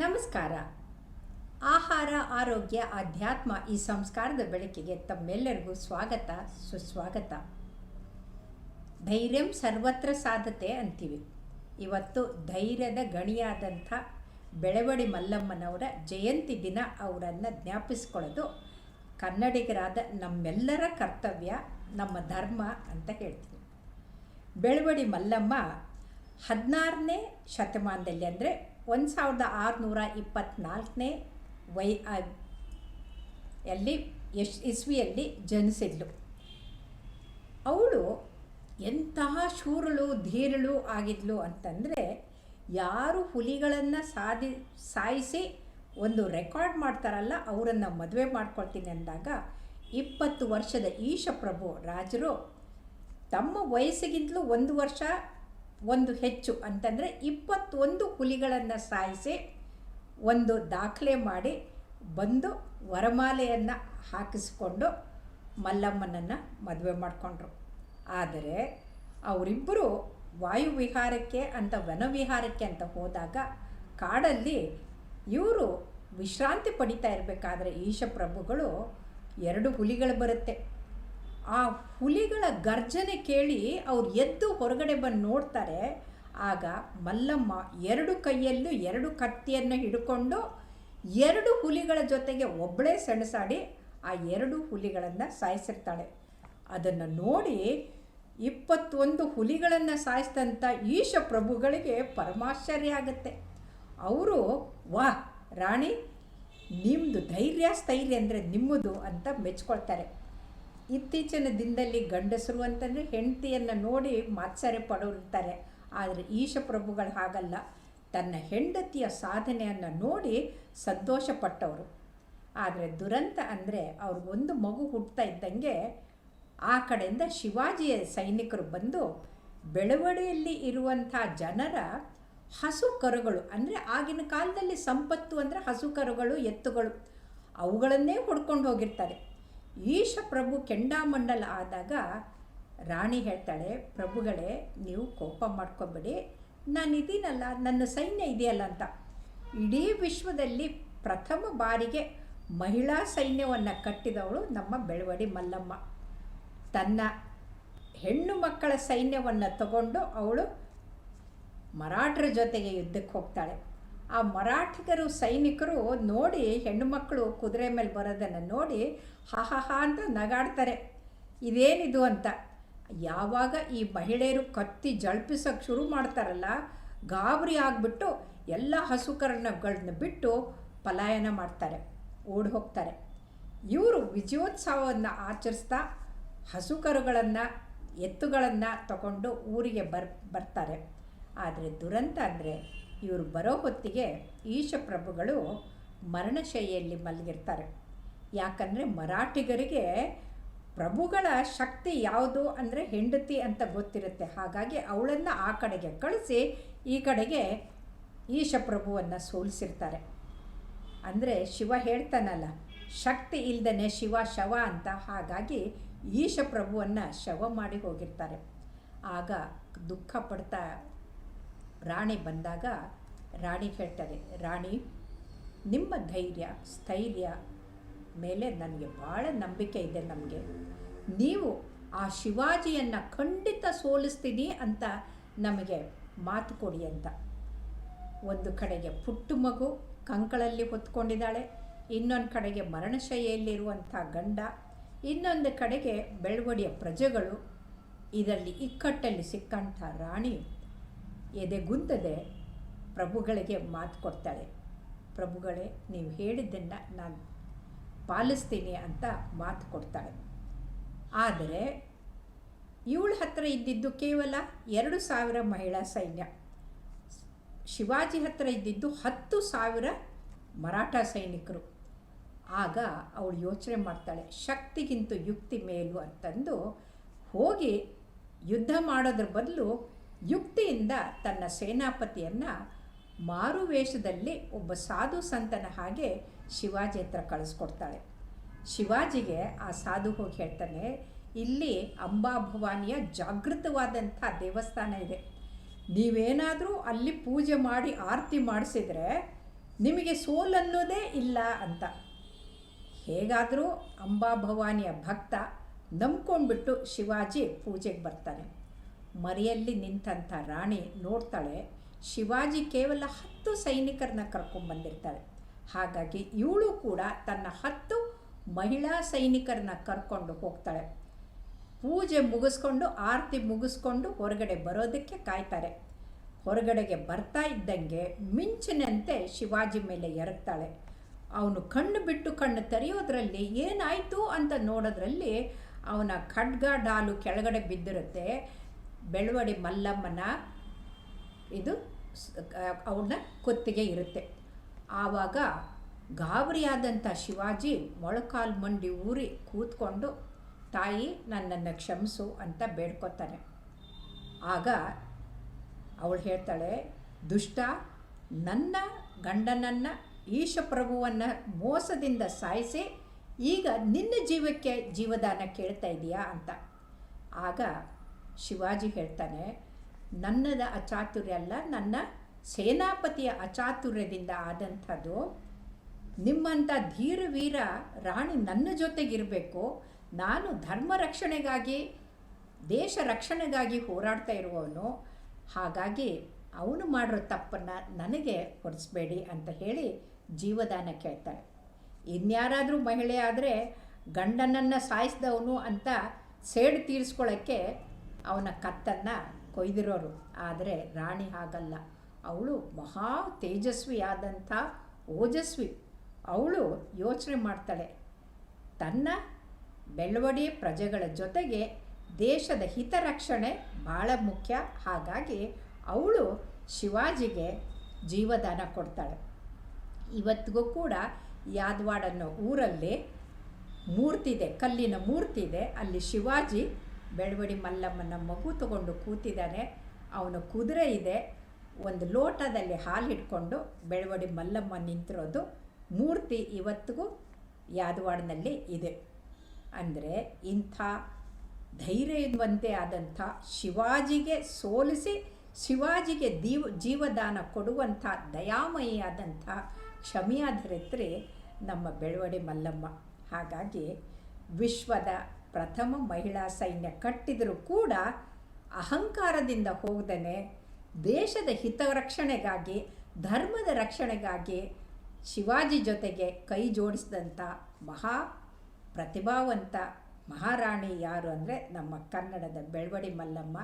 ನಮಸ್ಕಾರ. ಆಹಾರ, ಆರೋಗ್ಯ ಆಧ್ಯಾತ್ಮ ಈ ಸಂಸ್ಕಾರದ ಬೆಳಕಿಗೆ ತಮ್ಮೆಲ್ಲರಿಗೂ ಸ್ವಾಗತ, ಸುಸ್ವಾಗತ. ಧೈರ್ಯಂ ಸರ್ವತ್ರ ಸಾಧತೆ ಅಂತೀವಿ. ಇವತ್ತು ಧೈರ್ಯದ ಗಣಿಯಾದಂಥ ಬೆಳವಡಿ ಮಲ್ಲಮ್ಮನವರ ಜಯಂತಿ ದಿನ ಅವರನ್ನು ಜ್ಞಾಪಿಸ್ಕೊಳ್ಳೋದು ಕನ್ನಡಿಗರಾದ ನಮ್ಮೆಲ್ಲರ ಕರ್ತವ್ಯ, ನಮ್ಮ ಧರ್ಮ ಅಂತ ಹೇಳ್ತೀನಿ. ಬೆಳವಡಿ ಮಲ್ಲಮ್ಮ ಹದಿನಾರನೇ ಶತಮಾನದಲ್ಲಿ ಅಂದರೆ ಒಂದು ಸಾವಿರದ ಆರುನೂರ ಇಪ್ಪತ್ತ್ನಾಲ್ಕನೇ ವೈ ಅಲ್ಲಿ ಯಲ್ಲಿ ಇಸ್ವಿಯಲ್ಲಿ ಜನಿಸಿದ್ಲು. ಅವಳು ಎಂತಹ ಶೂರಳು, ಧೀರಳು ಆಗಿದ್ಲು ಅಂತಂದರೆ ಯಾರು ಹುಲಿಗಳನ್ನು ಸಾಧಿ, ಸಾಯಿಸಿ ಒಂದು ರೆಕಾರ್ಡ್ ಮಾಡ್ತಾರಲ್ಲ, ಅವರನ್ನು ಮದುವೆ ಮಾಡ್ಕೊಳ್ತೀನಿ ಅಂದಾಗ ಇಪ್ಪತ್ತು ವರ್ಷದ ಈಶಪ್ರಭು ರಾಜರು ತಮ್ಮ ವಯಸ್ಸಿಗಿಂತಲೂ ಒಂದು ವರ್ಷ ಒಂದು ಹೆಚ್ಚು ಅಂತಂದರೆ ಇಪ್ಪತ್ತೊಂದು ಹುಲಿಗಳನ್ನು ಸಾಯಿಸಿ ಒಂದು ದಾಖಲೆ ಮಾಡಿ ಬಂದು ವರಮಾಲೆಯನ್ನು ಹಾಕಿಸಿಕೊಂಡು ಮಲ್ಲಮ್ಮನನ್ನು ಮದುವೆ ಮಾಡಿಕೊಂಡ್ರು. ಆದರೆ ಅವರಿಬ್ಬರು ವಾಯುವಿಹಾರಕ್ಕೆ ಅಂತ ವನವಿಹಾರಕ್ಕೆ ಅಂತ ಹೋದಾಗ ಕಾಡಲ್ಲಿ ಇವರು ವಿಶ್ರಾಂತಿ ಪಡಿತಾ ಇರಬೇಕಾದ್ರೆ ಈಶಪ್ರಭುಗಳು ಎರಡು ಹುಲಿಗಳು ಬರುತ್ತೆ. ಆ ಹುಲಿಗಳ ಗರ್ಜನೆ ಕೇಳಿ ಅವ್ರು ಎದ್ದು ಹೊರಗಡೆ ಬಂದು ನೋಡ್ತಾರೆ. ಆಗ ಮಲ್ಲಮ್ಮ ಎರಡು ಕೈಯಲ್ಲೂ ಎರಡು ಕತ್ತಿಯನ್ನು ಹಿಡ್ಕೊಂಡು ಎರಡು ಹುಲಿಗಳ ಜೊತೆಗೆ ಒಬ್ಬಳೇ ಸೆಣಸಾಡಿ ಆ ಎರಡು ಹುಲಿಗಳನ್ನು ಸಾಯಿಸಿರ್ತಾಳೆ. ಅದನ್ನು ನೋಡಿ ಇಪ್ಪತ್ತೊಂದು ಹುಲಿಗಳನ್ನು ಸಾಯಿಸಿದಂಥ ಈಶ ಪ್ರಭುಗಳಿಗೆ ಪರಮಾಶ್ಚರ್ಯ ಆಗುತ್ತೆ. ಅವರು, ವಾ, ರಾಣಿ ನಿಮ್ಮದು ಧೈರ್ಯ, ಸ್ಥೈರ್ಯ ಅಂದರೆ ನಿಮ್ಮದು ಅಂತ ಮೆಚ್ಕೊಳ್ತಾರೆ. ಇತ್ತೀಚಿನ ದಿನದಲ್ಲಿ ಗಂಡಸರು ಅಂತಂದರೆ ಹೆಂಡತಿಯನ್ನು ನೋಡಿ ಮಾತ್ಸರ್ಯ ಪಡೋರ್ತಾರೆ ಆದರೆ ಈಶಪ್ರಭುಗಳು ಹಾಗಲ್ಲ. ತನ್ನ ಹೆಂಡತಿಯ ಸಾಧನೆಯನ್ನು ನೋಡಿ ಸಂತೋಷಪಟ್ಟವರು. ಆದರೆ ದುರಂತ ಅಂದರೆ ಅವ್ರಿಗೊಂದು ಮಗು ಹುಟ್ಟುತ್ತಾ ಇದ್ದಂಗೆ ಆ ಕಡೆಯಿಂದ ಶಿವಾಜಿಯ ಸೈನಿಕರು ಬಂದು ಬೆಳವಡಿಯಲ್ಲಿ ಇರುವಂಥ ಜನರ ಹಸು ಕರುಗಳು ಅಂದರೆ ಆಗಿನ ಕಾಲದಲ್ಲಿ ಸಂಪತ್ತು ಅಂದರೆ ಹಸು ಕರುಗಳು ಎತ್ತುಗಳು, ಅವುಗಳನ್ನೇ ಹೊಡ್ಕೊಂಡು ಹೋಗಿರ್ತಾರೆ. ಈಶ ಪ್ರಭು ಕೆಂಡಾಮಂಡಲ ಆದಾಗ ರಾಣಿ ಹೇಳ್ತಾಳೆ, ಪ್ರಭುಗಳೇ, ನೀವು ಕೋಪ ಮಾಡ್ಕೊಬೇಡಿ. ನಾನು ಇದೀನಲ್ಲ, ನನ್ನ ಸೈನ್ಯ ಇದೆಯಲ್ಲ ಅಂತ. ಇಡೀ ವಿಶ್ವದಲ್ಲಿ ಪ್ರಥಮ ಬಾರಿಗೆ ಮಹಿಳಾ ಸೈನ್ಯವನ್ನು ಕಟ್ಟಿದವಳು ನಮ್ಮ ಬೆಳವಡಿ ಮಲ್ಲಮ್ಮ. ತನ್ನ ಹೆಣ್ಣು ಮಕ್ಕಳ ಸೈನ್ಯವನ್ನು ತಗೊಂಡು ಅವಳು ಮರಾಠರ ಜೊತೆಗೆ ಯುದ್ಧಕ್ಕೆ ಹೋಗ್ತಾಳೆ. ಆ ಮರಾಠಿಗರು, ಸೈನಿಕರು ನೋಡಿ ಹೆಣ್ಣು ಮಕ್ಕಳು ಕುದುರೆ ಮೇಲೆ ಬರೋದನ್ನು ನೋಡಿ ಹಾ ಅಂತ ನಗಾಡ್ತಾರೆ. ಇದೇನಿದು ಅಂತ? ಯಾವಾಗ ಈ ಮಹಿಳೆಯರು ಕತ್ತಿ ಜಳಪಿಸೋಕ್ಕೆ ಶುರು ಮಾಡ್ತಾರಲ್ಲ, ಗಾಬರಿ ಆಗಿಬಿಟ್ಟು ಎಲ್ಲ ಹಸುಕರಣಗಳನ್ನ ಬಿಟ್ಟು ಪಲಾಯನ ಮಾಡ್ತಾರೆ, ಓಡಿ ಹೋಗ್ತಾರೆ. ಇವರು ವಿಜಯೋತ್ಸವವನ್ನು ಆಚರಿಸ್ತಾ ಹಸುಕರುಗಳನ್ನು, ಎತ್ತುಗಳನ್ನು ತಗೊಂಡು ಊರಿಗೆ ಬರ್, ಬರ್ತಾರೆ. ಆದರೆ ದುರಂತ ಅಂದರೆ ಇವರು ಬರೋ ಹೊತ್ತಿಗೆ ಈಶಪ್ರಭುಗಳು ಮರಣಶೈಲಿಯಲ್ಲಿ ಮಲಗಿರ್ತಾರೆ. ಯಾಕಂದರೆ ಮರಾಠಿಗರಿಗೆ ಪ್ರಭುಗಳ ಶಕ್ತಿ ಯಾವುದು ಅಂದರೆ ಹೆಂಡತಿ ಅಂತ ಗೊತ್ತಿರುತ್ತೆ. ಹಾಗಾಗಿ ಅವಳನ್ನು ಆ ಕಡೆಗೆ ಕಳಿಸಿ ಈ ಕಡೆಗೆ ಈಶಪ್ರಭುವನ್ನು ಸೋಲಿಸಿರ್ತಾರೆ. ಅಂದರೆ ಶಿವ ಹೇಳ್ತಾನಲ್ಲ, ಶಕ್ತಿ ಇಲ್ದನೆ ಶಿವ ಶವ ಅಂತ. ಹಾಗಾಗಿ ಈಶಪ್ರಭುವನ್ನು ಶವ ಮಾಡಿ ಹೋಗಿರ್ತಾರೆ. ಆಗ ದುಃಖ ಪಡ್ತಾ ರಾಣಿ ಬಂದಾಗ ರಾಣಿ ಹೇಳ್ತಾರೆ ರಾಣಿ, ನಿಮ್ಮ ಧೈರ್ಯ, ಸ್ಥೈರ್ಯ ಮೇಲೆ ನನಗೆ ಭಾಳ ನಂಬಿಕೆ ಇದೆ ನಮಗೆ. ನೀವು ಆ ಶಿವಾಜಿಯನ್ನು ಖಂಡಿತ ಸೋಲಿಸ್ತೀನಿ ಅಂತ ನಮಗೆ ಮಾತು ಕೊಡಿ ಅಂತ. ಒಂದು ಕಡೆಗೆ ಪುಟ್ಟು ಮಗು ಕಂಕಳಲ್ಲಿ ಹೊತ್ಕೊಂಡಿದ್ದಾಳೆ, ಇನ್ನೊಂದು ಕಡೆಗೆ ಮರಣಶೈಲಿಯಲ್ಲಿರುವಂಥ ಗಂಡ, ಇನ್ನೊಂದು ಕಡೆಗೆ ಬೆಳವಡಿಯ ಪ್ರಜೆಗಳು ಇದರಲ್ಲಿ ಇಕ್ಕಟ್ಟಲ್ಲಿ ಸಿಕ್ಕಂಥ ರಾಣಿ ಎದೆಗುಂದದೆ ಪ್ರಭುಗಳಿಗೆ ಮಾತು ಕೊಡ್ತಾಳೆ. ಪ್ರಭುಗಳೇ, ನೀವು ಹೇಳಿದ್ದನ್ನು ನಾನು ಪಾಲಿಸ್ತೀನಿ ಅಂತ ಮಾತು ಕೊಡ್ತಾಳೆ. ಆದರೆ, ಇವಳ ಹತ್ರ ಇದ್ದಿದ್ದು ಕೇವಲ ಎರಡು ಸಾವಿರ ಮಹಿಳಾ ಸೈನ್ಯ. ಶಿವಾಜಿ ಹತ್ರ ಇದ್ದಿದ್ದು ಹತ್ತು ಸಾವಿರ ಮರಾಠ ಸೈನಿಕರು. ಆಗ ಅವಳು ಯೋಚನೆ ಮಾಡ್ತಾಳೆ, ಶಕ್ತಿಗಿಂತ ಯುಕ್ತಿ ಮೇಲು ಅಂತಂದು ಹೋಗಿ ಯುದ್ಧ ಮಾಡೋದ್ರ ಬದಲು ಯುಕ್ತಿಯಿಂದ ತನ್ನ ಸೇನಾಪತಿಯನ್ನು ಮಾರುವೇಷದಲ್ಲಿ ಒಬ್ಬ ಸಾಧು ಸಂತನ ಹಾಗೆ ಶಿವಾಜಿ ಹತ್ರ ಕಳಿಸ್ಕೊಡ್ತಾಳೆ. ಶಿವಾಜಿಗೆ ಆ ಸಾಧು ಹೋಗಿ ಹೇಳ್ತಾನೆ, ಇಲ್ಲಿ ಅಂಬಾಭವಾನಿಯ ಜಾಗೃತವಾದಂಥ ದೇವಸ್ಥಾನ ಇದೆ. ನೀವೇನಾದರೂ ಅಲ್ಲಿ ಪೂಜೆ ಮಾಡಿ ಆರತಿ ಮಾಡಿಸಿದರೆ ನಿಮಗೆ ಸೋಲನ್ನೋದೇ ಇಲ್ಲ ಅಂತ. ಹೇಗಾದರೂ ಅಂಬಾಭವಾನಿಯ ಭಕ್ತ ನಂಬ್ಕೊಂಡ್ಬಿಟ್ಟು ಶಿವಾಜಿ ಪೂಜೆಗೆ ಬರ್ತಾನೆ. ಮರೆಯಲ್ಲಿ ನಿಂತಂಥ ರಾಣಿ ನೋಡ್ತಾಳೆ, ಶಿವಾಜಿ ಕೇವಲ ಹತ್ತು ಸೈನಿಕರನ್ನ ಕರ್ಕೊಂಡ್ಬಂದಿರ್ತಾಳೆ ಹಾಗಾಗಿ ಇವಳು ಕೂಡ ತನ್ನ ಹತ್ತು ಮಹಿಳಾ ಸೈನಿಕರನ್ನ ಕರ್ಕೊಂಡು ಹೋಗ್ತಾಳೆ. ಪೂಜೆ ಮುಗಿಸ್ಕೊಂಡು, ಆರತಿ ಮುಗಿಸ್ಕೊಂಡು ಹೊರಗಡೆ ಬರೋದಕ್ಕೆ ಕಾಯ್ತಾರೆ. ಹೊರಗಡೆಗೆ ಬರ್ತಾ ಇದ್ದಂಗೆ ಮಿಂಚಿನಂತೆ ಶಿವಾಜಿ ಮೇಲೆ ಎರಗ್ತಾಳೆ. ಅವನು ಕಣ್ಣು ಬಿಟ್ಟು ಕಣ್ಣು ತೆರೆಯೋದ್ರಲ್ಲಿ ಏನಾಯಿತು ಅಂತ ನೋಡೋದ್ರಲ್ಲಿ ಅವನ ಖಡ್ಗ ಡಾಲು ಕೆಳಗಡೆ ಬಿದ್ದಿರುತ್ತೆ. ಬೆಳವಡಿ ಮಲ್ಲಮ್ಮನ ಇದು ಅವನ ಕೊತ್ತಿಗೆ ಇರುತ್ತೆ. ಆವಾಗ ಗಾಬರಿಯಾದಂಥ ಶಿವಾಜಿ ಮೊಳಕಾಲು ಮಂಡಿ ಊರಿ ಕೂತ್ಕೊಂಡು, ತಾಯಿ, ನನ್ನನ್ನು ಕ್ಷಮಿಸು ಅಂತ ಬೇಡ್ಕೊತಾನೆ. ಆಗ ಅವಳು ಹೇಳ್ತಾಳೆ, ದುಷ್ಟ, ನನ್ನ ಗಂಡನನ್ನು ಈಶಪ್ರಭುವನ್ನು ಮೋಸದಿಂದ ಸಾಯಿಸಿ, ಈಗ ನಿನ್ನ ಜೀವಕ್ಕೆ ಜೀವದಾನ ಕೇಳ್ತಾ ಇದೆಯಾ? ಅಂತ. ಆಗ ಶಿವಾಜಿ ಹೇಳ್ತಾನೆ, ನನ್ನದ ಅಚಾತುರ್ಯ ಅಲ್ಲ, ನನ್ನ ಸೇನಾಪತಿಯ ಅಚಾತುರ್ಯದಿಂದ ಆದಂಥದ್ದು. ನಿಮ್ಮಂಥ ಧೀರವೀರ ರಾಣಿ ನನ್ನ ಜೊತೆಗಿರಬೇಕು. ನಾನು ಧರ್ಮ ರಕ್ಷಣೆಗಾಗಿ, ದೇಶ ರಕ್ಷಣೆಗಾಗಿ ಹೋರಾಡ್ತಾ ಇರುವವನು. ಹಾಗಾಗಿ ಅವನು ಮಾಡಿರೋ ತಪ್ಪನ್ನು ನನಗೆ ಹೊರಿಸ್ಬೇಡಿ ಅಂತ ಹೇಳಿ ಜೀವದಾನ ಕೇಳ್ತಾರೆ ಇನ್ಯಾರಾದರೂ ಮಹಿಳೆ ಆದರೆ ಗಂಡನನ್ನು ಸಾಯಿಸಿದವನು ಅಂತ ಸೇಡು ತೀರಿಸ್ಕೊಳ್ಳೋಕ್ಕೆ ಅವನ ಕತ್ತನ್ನು ಕೊಯ್ದಿರೋರು. ಆದರೆ ರಾಣಿ ಹಾಗಲ್ಲ. ಅವಳು ಮಹಾ ತೇಜಸ್ವಿಯಾದಂಥ ಓಜಸ್ವಿ. ಅವಳು ಯೋಚನೆ ಮಾಡ್ತಾಳೆ, ತನ್ನ ಬೆಳವಡಿ ಪ್ರಜೆಗಳ ಜೊತೆಗೆ ದೇಶದ ಹಿತರಕ್ಷಣೆ ಭಾಳ ಮುಖ್ಯ. ಹಾಗಾಗಿ ಅವಳು ಶಿವಾಜಿಗೆ ಜೀವದಾನ ಕೊಡ್ತಾಳೆ. ಇವತ್ತಿಗೂ ಕೂಡ ಯಾದವಾಡನ್ನೋ ಊರಲ್ಲಿ ಮೂರ್ತಿ ಇದೆ ಕಲ್ಲಿನ ಮೂರ್ತಿ ಇದೆ ಅಲ್ಲಿ ಶಿವಾಜಿ ಬೆಳವಡಿ ಮಲ್ಲಮ್ಮನ ಮಗು ತಗೊಂಡು ಕೂತಿದ್ದಾನೆ. ಅವನ ಕುದುರೆ ಇದೆ. ಒಂದು ಲೋಟದಲ್ಲಿ ಹಾಲು ಹಿಡ್ಕೊಂಡು ಬೆಳವಡಿ ಮಲ್ಲಮ್ಮ ನಿಂತಿರೋದು ಮೂರ್ತಿ ಇವತ್ತಿಗೂ ಯಾದವಾಡನಲ್ಲಿ ಇದೆ. ಅಂದರೆ ಇಂಥ ಧೈರ್ಯವಂತೆ ಆದಂಥ ಶಿವಾಜಿಗೆ ಸೋಲಿಸಿ ಶಿವಾಜಿಗೆ ದೀವ, ಜೀವದಾನ ಕೊಡುವಂಥ ದಯಾಮಯಿಯಾದಂಥ ಕ್ಷಮೆಯಾಧರಿತ್ರಿ ನಮ್ಮ ಬೆಳವಡಿ ಮಲ್ಲಮ್ಮ. ಹಾಗಾಗಿ ವಿಶ್ವದ ಪ್ರಥಮ ಮಹಿಳಾ ಸೈನ್ಯ ಕಟ್ಟಿದರೂ ಕೂಡ ಅಹಂಕಾರದಿಂದ ಹೋಗದೇ ದೇಶದ ಹಿತರಕ್ಷಣೆಗಾಗಿ ಧರ್ಮದ ರಕ್ಷಣೆಗಾಗಿ ಶಿವಾಜಿ ಜೊತೆಗೆ ಕೈ ಜೋಡಿಸಿದಂಥ ಮಹಾ ಪ್ರತಿಭಾವಂತ ಮಹಾರಾಣಿ ಯಾರು ಅಂದರೆ ನಮ್ಮ ಕನ್ನಡದ ಬೆಳವಡಿ ಮಲ್ಲಮ್ಮ.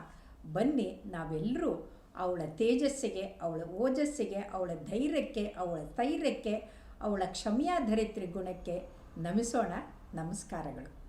ಬನ್ನಿ, ನಾವೆಲ್ಲರೂ ಅವಳ ತೇಜಸ್ಸಿಗೆ, ಅವಳ ಓಜಸ್ಸಿಗೆ, ಅವಳ ಧೈರ್ಯಕ್ಕೆ, ಅವಳ ಸ್ಥೈರ್ಯಕ್ಕೆ ಅವಳ ಕ್ಷಮೆಯಾಧರಿತ್ರಿ ಗುಣಕ್ಕೆ ನಮಿಸೋಣ. ನಮಸ್ಕಾರಗಳು.